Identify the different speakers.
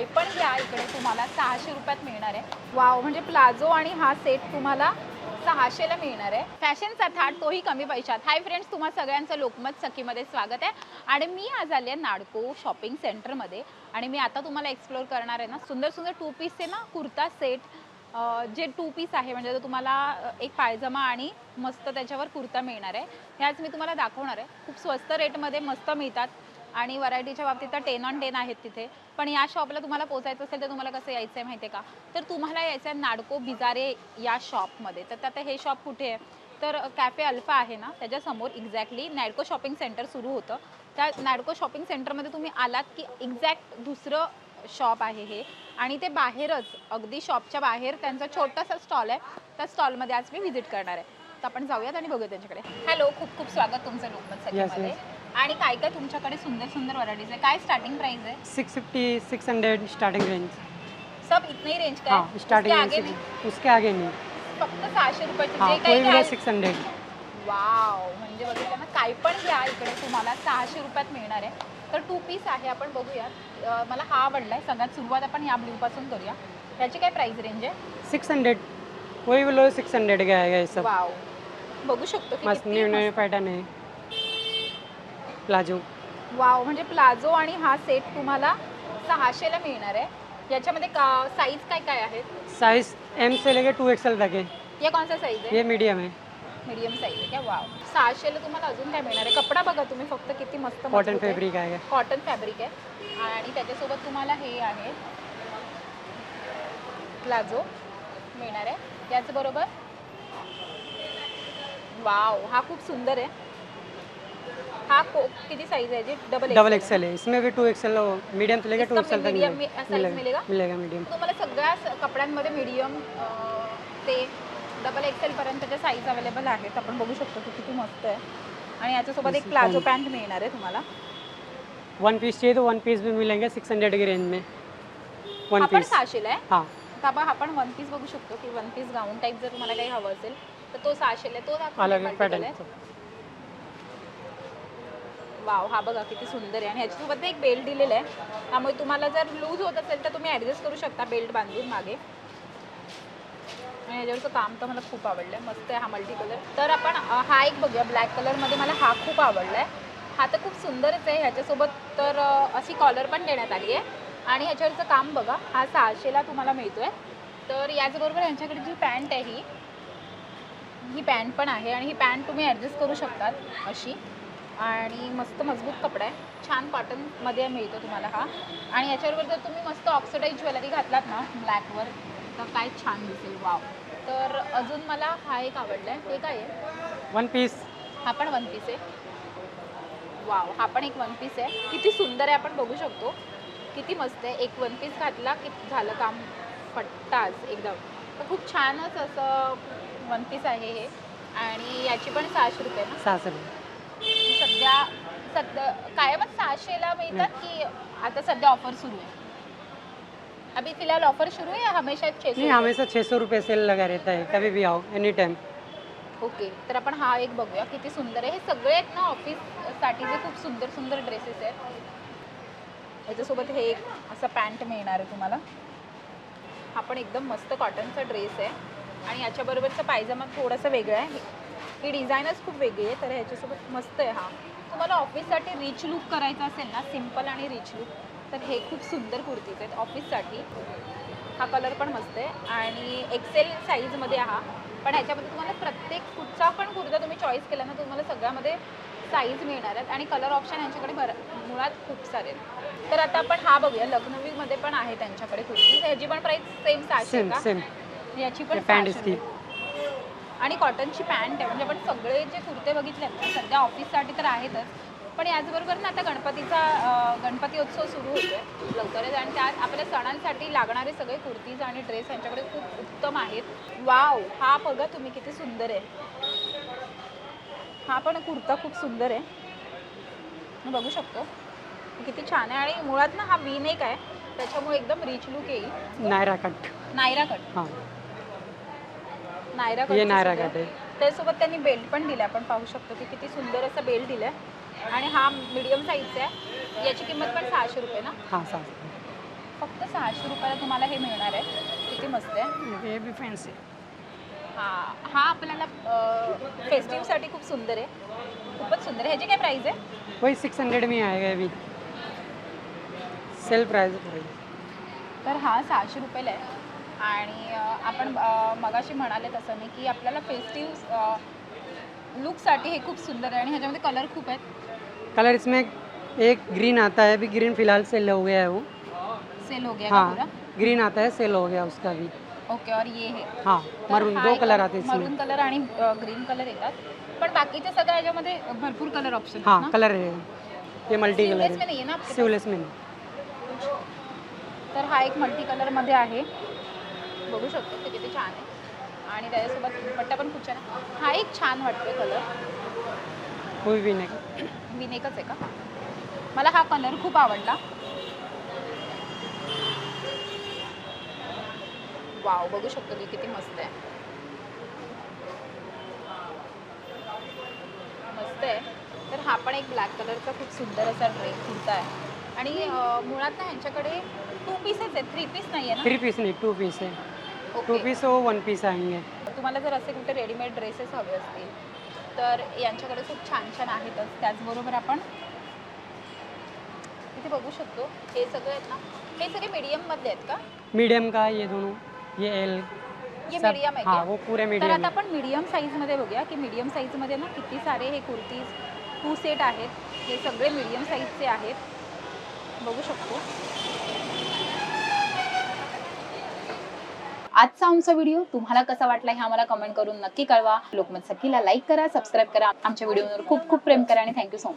Speaker 1: काय पण घ्या इकडे तुम्हाला सहाशे रुपयात मिळणार आहे. वाव म्हणजे प्लाझो आणि हा सेट तुम्हाला सहाशेला मिळणार आहे. फॅशनचा थाट तोही कमी पैशात. हाय फ्रेंड्स तुम्हा सगळ्यांचं लोकमत सखीमध्ये स्वागत आहे. आणि मी आज आले आहे नाडको शॉपिंग सेंटरमध्ये. आणि मी आता तुम्हाला एक्सप्लोर करणार आहे ना सुंदर सुंदर टू पीसचे ना कुर्ता सेट. जे टू पीस आहे म्हणजे तो तुम्हाला एक पायजमा आणि मस्त त्याच्यावर कुर्ता मिळणार आहे. हे आज मी तुम्हाला दाखवणार आहे. खूप स्वस्त रेटमध्ये मस्त मिळतात. आणि व्हरायटीच्या बाबतीत तर टेन ऑन टेन आहेत तिथे. पण या शॉपला तुम्हाला पोचायचं असेल तर तुम्हाला कसं यायचं आहे माहिती आहे का? तर तुम्हाला यायचं आहे नाडको बिजारे या शॉपमध्ये तर आता हे शॉप कुठे आहे? तर कॅफे अल्फा आहे ना त्याच्यासमोर एक्झॅक्टली नॅडको शॉपिंग सेंटर सुरू होतं. त्या नॅडको शॉपिंग सेंटरमध्ये तुम्ही आलात की एक्झॅक्ट दुसरं शॉप आहे हे. आणि ते बाहेरच अगदी शॉपच्या बाहेर त्यांचा छोटासा स्टॉल आहे. त्या स्टॉलमध्ये आज मी व्हिजिट करणार आहे. तर आपण जाऊयात आणि बघूया त्यांच्याकडे. हॅलो खूप खूप स्वागत तुमचं लोकमत सगळ्यामध्ये आणि काय काय तुमच्याकडे सुंदर सुंदर व्हरायटीज आहे? काय स्टार्टिंग प्राइस है
Speaker 2: six fifty six hundred starting range
Speaker 1: सब इतनी रेंज का
Speaker 2: हाँ
Speaker 1: है?
Speaker 2: स्टार्टिंग
Speaker 1: उसके
Speaker 2: रेंज
Speaker 1: आगे भी?
Speaker 2: उसके आगे नहीं।
Speaker 1: फक्त सहाशे रुपयाचे.
Speaker 2: हाँ
Speaker 1: जे
Speaker 2: कोई
Speaker 1: काही
Speaker 2: भी
Speaker 1: घ्याल
Speaker 2: सिक्स हंड्रेड
Speaker 1: वाव म्हणजे बघितलं ना काय पण घ्या इकडे तुम्हाला सहाशे रुपयात मिळणार आहे. तर टू पीस आहे आपण बघूयात. अं, मला हा आवडलाय. सगळ्यात सुरुवात आपण या ब्ल्यू पासून करूया. याची काय प्राइस रेंज आहे?
Speaker 2: सिक्स हंड्रेड कोई भी लो सिक्स हंड्रेड का आएगा ये सब.
Speaker 1: वाव बघू शकतो की
Speaker 2: मस्त
Speaker 1: किती
Speaker 2: न्यू
Speaker 1: मस्त.
Speaker 2: न्यू पैटर्न है प्लाजो
Speaker 1: वाव म्हणजे प्लाझो आणि हा सेट तुम्हाला सहाशेला मिळणार आहे. याच्यामध्ये का साईज काय काय आहेत?
Speaker 2: साइज एम से लेके टू एक्सएल तक है
Speaker 1: या कोणता साईज आहे?
Speaker 2: ये मीडियम है
Speaker 1: मीडियम साईज आहे क्या वाव. सहाशेला तुम्हाला अजून काय मिळणार आहे? कपडा बघा तुम्ही फक्त किती मस्त
Speaker 2: कॉटन
Speaker 1: आहे.
Speaker 2: फैब्रिक आएगा
Speaker 1: कॉटन फॅब्रिक आहे. आणि त्याच्यासोबत तुम्हाला हे आहे. प्लाझो मिळणार आहे. याचबरोबर वाव हा खूप सुंदर आहे. हा को किती साईज आहे? जी डबल
Speaker 2: डबल एक्सएल है इसमें भी टू एक्सएल मीडियम से लेके टू
Speaker 1: इसका
Speaker 2: एक्सएल तक मिलेगा.
Speaker 1: मिलेगा?
Speaker 2: मीडियम
Speaker 1: तुम्हाला सगळ्या कपड्यांमध्ये मीडियम ते डबल एक्सेल पर्यंतच्या साईज अवेलेबल आहेत आपण बघू शकतो की किती मस्त आहे. आणि याच्यासोबत एक प्लाझो पॅन्ट मिळणार आहे तुम्हाला.
Speaker 2: वन पीस चाहिए तो वन पीस भी मिलेंगे सिक्स हंड्रेड की रेंज में. वन
Speaker 1: हा
Speaker 2: पीस
Speaker 1: सहाशेला आहे?
Speaker 2: हाँ.
Speaker 1: बघा आपण वन पीस बघू शकतो की वन पीस गाऊन टाईप जर तुम्हाला काही हवं असेल तर तो सहाशेला आहे. तो
Speaker 2: अलग पैटर्न.
Speaker 1: वाव हा बघा किती सुंदर आहे. आणि ह्याच्यासोबत एक बेल्ट दिलेला आहे. त्यामुळे तुम्हाला जर लूज होत असेल तर तुम्ही ॲडजस्ट करू शकता बेल्ट बांधून मागे. आणि ह्याच्यावरचं काम तर मला खूप आवडलं आहे मस्त आहे हा मल्टी कलर तर आपण हा एक बघूया. ब्लॅक कलरमध्ये मला हा खूप आवडला आहे हा तर खूप सुंदरच आहे. ह्याच्यासोबत तर अशी कॉलर पण देण्यात आली आहे. आणि ह्याच्यावरचं काम बघा. हा सहाशेला तुम्हाला मिळतो आहे तर याचबरोबर ह्यांच्याकडे जी पॅन्ट आहे ही ही पॅन्ट पण आहे. आणि ही पॅन्ट तुम्ही ॲडजस्ट करू शकतात अशी. आणि मस्त मजबूत कपडा आहे. छान कॉटनमध्ये मिळतो तुम्हाला हा. आणि याच्याबरोबर जर तुम्ही मस्त ऑक्सिडाईज ज्वेलरी घातलात ना ब्लॅकवर तर काय छान दिसेल. वाव तर अजून मला हा एक आवडला आहे हे काय आहे?
Speaker 2: वन पीस
Speaker 1: हा पण वन पीस आहे. वाव हा पण एक वन पीस आहे. किती सुंदर आहे. आपण बघू शकतो. किती मस्त आहे. एक वन पीस घातला की झालं काम फट्टाच एकदम. तर खूप छानच असं वन पीस आहे हे. आणि याची पण सहाशे रुपये ना?
Speaker 2: सात रुपये.
Speaker 1: सध्या सध्या कायमच सहाशेला मिळतात की आता सध्या ऑफर सुरू आहे? अभी फिलहाल ऑफर शुरू है या हमेशा छे
Speaker 2: नहीं हमेशा छः सौ रुपये सेल लगा रहता है कभी भी आओ एनी टाइम
Speaker 1: ओके तर आपण हा एक बघूया किती सुंदर आहे. हे सगळे आहेत ना ऑफिससाठीचे खूप सुंदर सुंदर ड्रेसेस आहेत. याच्यासोबत हे एक असं पॅन्ट मिळणार आहे तुम्हाला. हा पण एकदम मस्त कॉटनचा ड्रेस आहे. आणि याच्याबरोबरचा पायजमा थोडासा वेगळा आहे. ही डिझाईनच खूप वेगळी आहे तर ह्याच्यासोबत मस्त आहे हा. तुम्हाला ऑफिससाठी रिच लुक करायचा असेल ना सिंपल आणि रिच लुक तर हे खूप सुंदर कुर्तीज आहेत ऑफिससाठी. हा कलर पण मस्त आहे आणि एक्सेल साईजमध्ये हा. पण ह्याच्यामध्ये तुम्हाला प्रत्येक कुठचा पण कुर्ता तुम्ही चॉईस केला ना तुम्हाला सगळ्यामध्ये साईज मिळणार आहेत आणि कलर ऑप्शन यांच्याकडे भर मुळात खूप सारे आहेत. तर आता आपण हा बघूया लखनवीमध्ये पण आहे त्यांच्याकडे कुर्ती ह्याची पण प्राईस सेम सहाशे का? याची पण
Speaker 2: ये पैंट
Speaker 1: 600
Speaker 2: इसकी
Speaker 1: रुपये. आणि कॉटनची पॅन्ट आहे. म्हणजे आपण सगळे जे कुर्ते बघितले आहेत ना सध्या ऑफिससाठी तर आहेतच. पण याचबरोबर ना आता गणपतीचा गणपती उत्सव सुरू होतो लवकरच आणि त्यात आपल्या सणांसाठी लागणारे सगळे कुर्तीज आणि ड्रेस यांच्याकडे खूप उत्तम आहेत. वाव! हा बघा तुम्ही किती सुंदर आहे. हा पण कुर्ता खूप सुंदर आहे. मी बघू शकतो. किती छान आहे. आणि मुळात ना हा वी नेक आहे. त्याच्यामुळे एकदम रिच लुक येईल.
Speaker 2: नायरा कट.
Speaker 1: नायरा कट.
Speaker 2: हाँ.
Speaker 1: नायरा
Speaker 2: ये
Speaker 1: कटचं
Speaker 2: नायरा कट है
Speaker 1: त्यासोबत त्यांनी बेल्ट पण दिला आपण पाहू शकतो की किती सुंदर असा बेल्ट दिलाय. आणि हा मीडियम साईजचा आहे. याची किंमत पण सहाशे रुपये ना?
Speaker 2: हाँ रुपये.
Speaker 1: फक्त सहाशे रुपयाला तुम्हाला हे मिळणार आहे. किती मस्त आहे.
Speaker 2: ये भी फैंसी
Speaker 1: हा हा आपल्याला फेस्टिवसाठी खूप सुंदर आहे. खूपच सुंदर आहे. ह्याची काय प्राईस आहे?
Speaker 2: वही सिक्स हंड्रेड में आएगा अभी. सेल प्राइस पड़ेगी
Speaker 1: तर हा सहाशे रुपयाला आहे. आणि आपण मगाशी म्हणाले तसं मी की आपल्याला फेस्टिव लुकसाठी हे खूप सुंदर आहे आणि ह्याच्यामध्ये कलर खूप आहेत.
Speaker 2: कलर इसमें एक ग्रीन आता है अभी ग्रीन फिलहाल सेल हो गया है वो।
Speaker 1: सेल हो गया पूरा
Speaker 2: हाँ ग्रीन आता है सेल हो गया उसका भी।
Speaker 1: ओके और ये है।
Speaker 2: हाँ मरून दो कलर आते हैं
Speaker 1: मरून कलर आणि ग्रीन कलर येतात. पण बाकीच्या सगळ्या ह्याच्यामध्ये भरपूर कलर ऑप्शन
Speaker 2: हाँ कलर है ये मल्टी कलर
Speaker 1: नाही?
Speaker 2: सिवलेस में नहीं.
Speaker 1: तर हा एक मल्टी कलरमध्ये आहे. बघू शकतो ते किती छान आहे. आणि त्याच्यासोबत दुपट्टा पण खूप छान आहे. हा एक छान वाटतोय कलर
Speaker 2: नहीं
Speaker 1: विनेकच आहे का? मला हा कलर खूप आवडला. वाव बघू शकतो की किती मस्त आहे. मस्त आहे. तर हा पण एक ब्लॅक कलरचा खूप सुंदर असा ड्रेस कुर्ता आहे. आणि मुळात ना ह्यांच्याकडे टू पीसेस आहेत. थ्री पीस नाही आहे
Speaker 2: थ्री पीस नहीं टू पीस है टू पीस और वन पीस आएंगे।
Speaker 1: तुम्हाला जर असे कुठे रेडीमेड ड्रेसेस हवे असतील तर यांच्याकडे खूप छान छान आहेतच. त्याचबरोबर आपण इथे बघू शकतो हे सगळे आहेत ना? हे सगळे मीडियम मधले आहेत का?
Speaker 2: मीडियम का ये दोनों? ये एल
Speaker 1: ये मीडियम आहे
Speaker 2: हाँ
Speaker 1: क्या?
Speaker 2: वो पूरे
Speaker 1: तर
Speaker 2: मीडियम
Speaker 1: आता आपण मीडियम साईजमध्ये बघूया की मीडियम साईजमध्ये ना किती सारे हे कुर्तीज टू सेट आहेत. हे सगळे मीडियम साईजचे आहेत. बघू शकतो. आजचा आमचा व्हिडिओ तुम्हाला कसा वाटला हे आम्हाला कमेंट करून नक्की कळवा. लोकमत सखीला लाईक करा सबस्क्राईब करा. आमच्या व्हिडिओवर खूप खूप प्रेम करा आणि थँक्यू सो मच